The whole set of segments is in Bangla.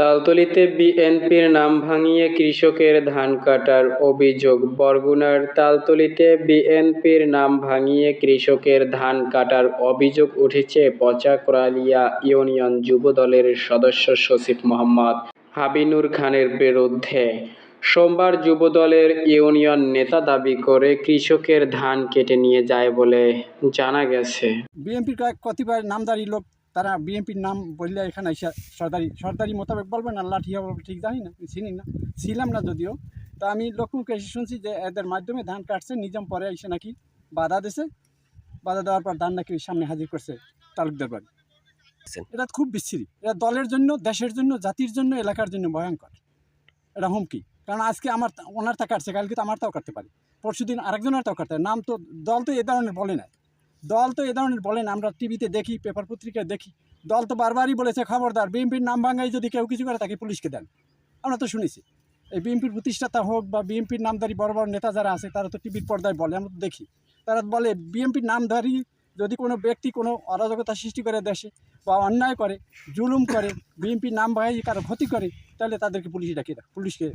তালতলীতে বিএনপির নাম ভাঙিয়ে কৃষকের ধান কাটার অভিযোগ। বরগুনার তালতলীতে বিএনপির নাম ভাঙিয়ে কৃষকের ধান কাটার অভিযোগ উঠেছে পচাকরালিয়া ইউনিয়ন যুবদলের সদস্য সচিব মোহাম্মদ হাবিনুর খানের বিরুদ্ধে। সোমবার যুবদলের ইউনিয়ন নেতা দাবি করে কৃষকের ধান কেটে নিয়ে যায় বলে জানা গেছে। বিএনপির কয়েক কতিপয় নামদারি লোক তারা বিএনপির নাম বললে এখানে এসে সরকারি সরকারি মোতাবেক বলবেন না, লাঠি হবে ঠিক জানি না, চিনি না, ছিলাম না যদিও। তা আমি লোকমুখে এসে শুনছি যে এদের মাধ্যমে ধান কাটছে, নিজাম পরে এসে নাকি বাধা দিছে। বাধা দেওয়ার পর ধান নাকি সামনে হাজির করছে তালুকদার বাড়ি। এটা খুব বিচ্ছিরি এটা দলের জন্য, দেশের জন্য, জাতির জন্য, এলাকার জন্য ভয়ঙ্কর। এটা হুমকি। কারণ আজকে আমার ওনার তা কাটছে, কালকে তো আমারটাও কাটতে পারে। পরশু দিন আরেকজনের তাও কাটতে নাম তো, দল তো এ ধরনের বলে না দল তো এ ধরনের বলেন, আমরা টিভিতে দেখি, পেপার পত্রিকায় দেখি। দল তো বারবারই বলেছে, খবরদার, বিএনপির নাম ভাঙাই যদি কেউ কিছু করে, তাকে পুলিশকে দেন। আমরা তো শুনেছি। এই বিএনপির প্রতিষ্ঠাতা হোক বা বিএনপির নামধারী বড় বড় নেতা যারা আছে, তারা তো টিভির পর্দায় বলে, আমরা তো দেখি। তারা বলে, বিএনপির নামধারী যদি কোনো ব্যক্তি কোনো অরাজকতা সৃষ্টি করে দেশে বা অন্যায় করে, জুলুম করে, বিএনপির নাম ভাঙাই কারও ক্ষতি করে, তাহলে তাদেরকে পুলিশ ডাকে পুলিশকে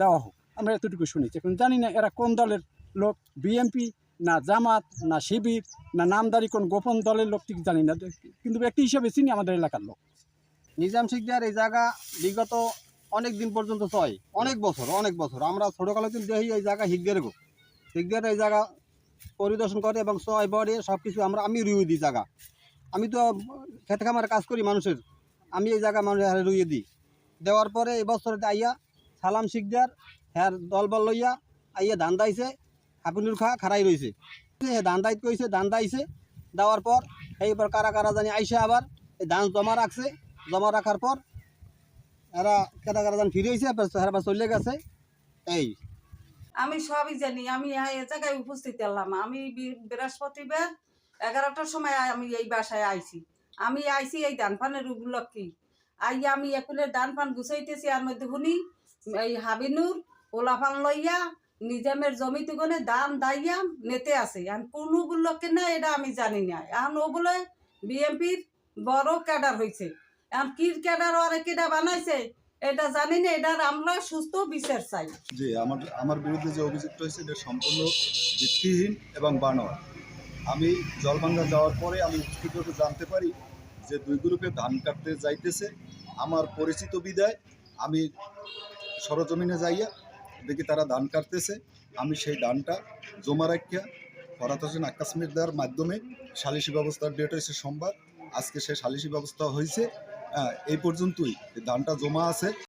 দেওয়া হোক। আমরা এতটুকু শুনেছি। এখন জানি না এরা কোন দলের লোক, বিএনপি না জামাত, না শিবির, না নামদারি কোন গোপন দলের লোক ঠিক জানি না। কিন্তু ব্যক্তি হিসেবে চিনি আমাদের এলাকার লোক। নিজাম শিকদার এই জায়গা বিগত অনেক দিন পর্যন্ত চয় অনেক বছর অনেক বছর। আমরা ছোটোকালে কিন্তু দেখি এই জায়গা হিগদের গো। হিগদের এই জায়গা পরিদর্শন করে এবং চয় বড়ে সব কিছু আমরা, আমি রুইয়ে দিই জায়গা। আমি তো খেতে খামার কাজ করি মানুষের। আমি এই জায়গা মানুষের হারে রুইয়ে দিই। দেওয়ার পরে এই বছরতে আইয়া সালাম শিকদার হ্যার দলবল লইয়া আইয়া ধান দাইছে। হাপিনুর খা খারাই রয়েছে ধান দাইত কইছে ধান দাইছে দেওয়ার পর এইবার কারা কারা জানি আইসে আবার, এই ধান জমা রাখছে। জমা রাখার পর এরা কেটা কেটা ধান ফিরে হয়েছে এরা চলে গেছে। এই। আমি সবই জানি, আমি এ জায়গায় উপস্থিত এলাম। আমি বৃহস্পতিবার এগারোটার সময় আমি এই বাসায় আইছি। আমি আইছি এই ধান পানের উপলক্ষে। আই আমি একুলের ধান পান গুছাইতেছি, আর মধ্যে শুনি এই হাবিনুর ওলাফান লইয়া নিজামের জমি তুগনে দাম দাইয়া নেতে আছে। আর কোন উপলক্ষে না, এটা আমি জানি না। এখন ও বলে বিএমপির বড় ক্যাডার হয়েছে এখন কি ক্যাডার আর কেডা বানাইছে, এটা জানি না, এটার আমরা সুস্থ বিচার চাই। যে আমার আমার বিরুদ্ধে যে অভিযোগটা হয়েছে, এটা সম্পূর্ণ ভিত্তিহীন এবং বানোয়ার আমি জলভাঙ্গা যাওয়ার পরে আমি ঠিকভাবে জানতে পারি যে দুই গ্রুপে ধান কাটতে যাইতেছে। আমার পরিচিত বিদায়, আমি সরজমিনে যাইয়া দেখি তারা দান কাটতেছে। আমি সেই দানটা জমা রাখিয়া ফরাত হোসেন আকাশ মির্দার মাধ্যমে সালিসি ব্যবস্থার ডেট হয়েছে সোমবার। আজকে সে সালিসি ব্যবস্থা হয়েছে। হ্যাঁ, এই পর্যন্তই। ধানটা জমা আছে।